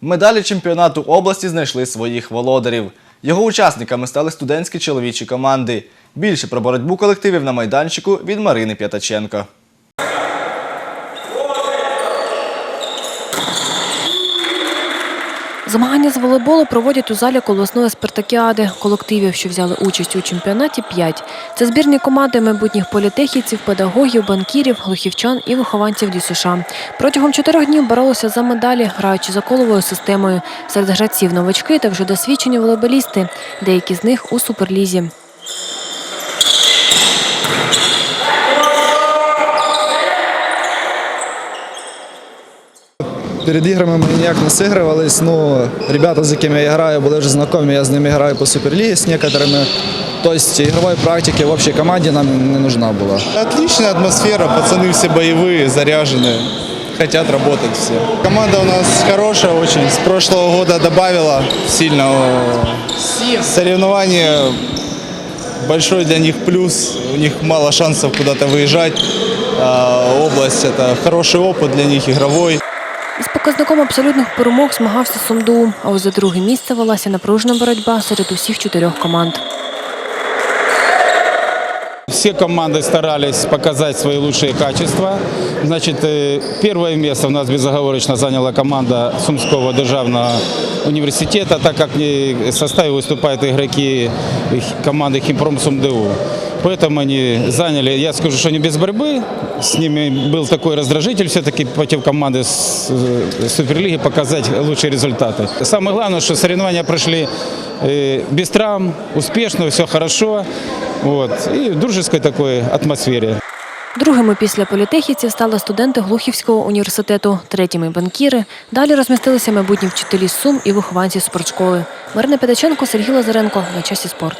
Медалі чемпіонату області знайшли своїх володарів. Його учасниками стали студентські чоловічі команди. Більше про боротьбу колективів на майданчику від Марини П'ятаченко. Змагання з волейболу проводять у залі колосної спартакіади. Колективів, що взяли участь у чемпіонаті, п'ять. Це збірні команди майбутніх політехівців, педагогів, банкірів, глухівчан і вихованців ДЮСШ. Протягом чотирьох днів боролися за медалі, граючи за коловою системою. Серед гравців новачки та вже досвідчені волейболісти. Деякі з них у суперлізі. Перед іграми ми ніяк не зігрувались. Ну, ребята, з якими я граю, були вже знайомі, я з ними граю по суперлігі з некоторими. Тобто ігрової практики в общій команді нам не нужна була. Отличная атмосфера, пацаны все боевые, заряженные, хотят работать все. Команда у нас хорошая очень, с прошлого года добавила сильно. Соревнования большой для них плюс, у них мало шансов куда-то выезжать. А, Область это хороший опыт для них игровой. Із показником абсолютних перемог змагався Сумду, а ось за друге місце велася напружена боротьба серед усіх чотирьох команд. Все команды старались показать свои лучшие качества. Значит, э, первое место у нас безоговорочно заняла команда Сумского державного университета, так как в составе выступают игроки их команды Химпром Сумду. Поэтому они заняли, я скажу, что не без борьбы, с ними был такой раздражитель все-таки против команды с э, Суперлиги показать лучшие результаты. Самое главное, что соревнования прошли э, без травм, успешно, все хорошо. Вот, и в дружеской такой атмосфере. Другими після політехівців стали студенти Глухівського університету, третіми банкіри. Далі розмістилися майбутні вчителі з Сум і вихованці спортшколи. Марина П'ятаченко, Сергій Лазаренко. На часі спорт.